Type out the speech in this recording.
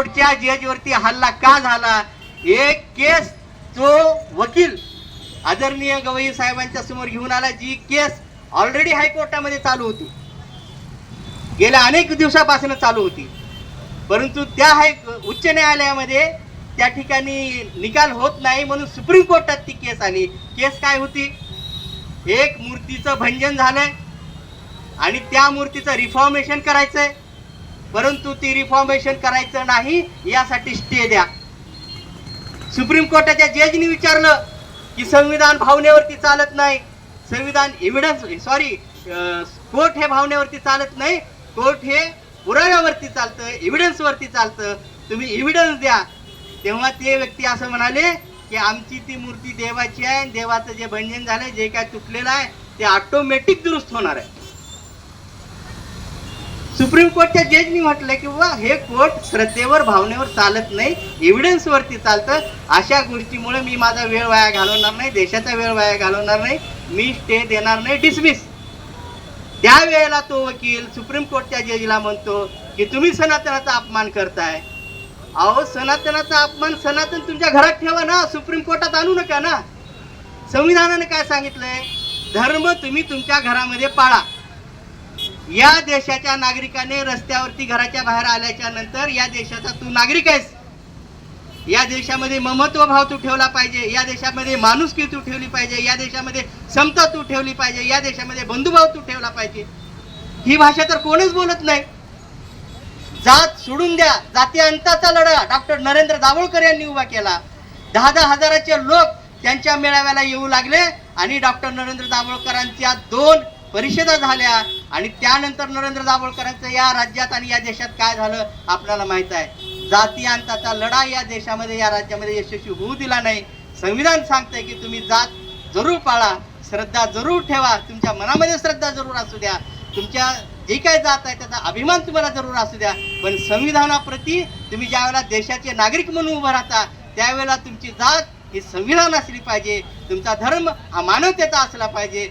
कोर्टच्या जजवरती हल्ला का झाला? एक केस तो वकील आदरणीय गवई साहेबांच्या समोर घेऊन आला जी केस ऑलरेडी हायकोर्टामध्ये चालू होती. गेल्या अनेक दिवसापासून चालू होती. परंतु त्या हाय उच्च न्यायालयामध्ये त्या ठिकाणी निकाल होत नाही म्हणून सुप्रीम कोर्टात ती केस आली. केस काय होती? एक मूर्तीचं भंजन झालंय आणि त्या मूर्तीचं रिफॉर्मेशन करायचंय. परंतु ती रिफॉर्मेशन करायचं नाही यासाठी स्टे द्या. सुप्रीम कोर्टाच्या जजनी विचारलं की संविधान भावनेवरती चालत नाही. संविधान एव्हिडन्स सॉरी कोर्ट हे भावनेवरती चालत नाही कोर्ट हे पुराव्यावरती चालतं एव्हिडन्सवरती चालतं. तुम्ही एव्हिडन्स द्या. तेव्हा ते व्यक्ती असं म्हणाले की आमची ती मूर्ती देवाची आहे देवाचं जे भंजन झालंय जे काय तुटलेलं आहे ते ऑटोमॅटिक दुरुस्त होणार आहे. सुप्रीम कोर्टच्या जजनी म्हटलं की बाबा हे कोर्ट श्रद्धेवर भावनेवर चालत नाही एव्हिडन्स वरती चालतं. अशा गोष्टीमुळे मी माझा वेळ वाया घालवणार नाही देशाचा वेळ वाया घालवणार नाही. मी स्टे देणार नाही डिसमिस त्यावेळेला तो वकील सुप्रीम कोर्टच्या जजला म्हणतो की तुम्ही सनातनाचा अपमान करताय. अहो सनातनाचा अपमान सनातन तुमच्या घरात ठेवा ना सुप्रीम कोर्टात आणू नका ना. संविधानाने काय सांगितलंय? धर्म तुम्ही तुमच्या घरामध्ये पाळा. या देशाच्या नागरिकाने रस्त्यावरती घराच्या बाहेर आल्याच्यानंतर या देशाचा तू नागरिक आहेस. या देशामध्ये ममत्व भाव तू ठेवला पाहिजे या देशामध्ये माणुसकी तू ठेवली पाहिजे या देशामध्ये समता तू ठेवली पाहिजे या देशामध्ये बंधुभाव तू ठेवला पाहिजे. ही भाषा तर कोणीच बोलत नाही. जात सोडून द्या जाती अंताचा लढा. डॉक्टर नरेंद्र दाभोळकर यांनी उभा केला. दहा दहा हजाराचे लोक त्यांच्या मेळाव्याला येऊ लागले आणि डॉक्टर नरेंद्र दाभोळकरांच्या दोन परिषदा झाल्या. आणि त्यानंतर नरेंद्र दाभोळकरांचं या राज्यात आणि या देशात काय झालं आपल्याला माहीत आहे. जाती अंताचा लढा या देशामध्ये या राज्यामध्ये यशस्वी होऊ दिला नाही. संविधान सांगतंय की तुम्ही जात जरूर पाळा श्रद्धा जरूर ठेवा तुमच्या मनामध्ये श्रद्धा जरूर असू द्या. तुमच्या जे काय जात आहे त्याचा अभिमान तुम्हाला जरूर असू द्या. पण संविधानाप्रती तुम्ही ज्यावेळेला देशाचे नागरिक म्हणून उभं राहता त्यावेळेला तुमची जात ही संविधान असली पाहिजे. तुमचा धर्म हा मानवतेचा असला पाहिजे.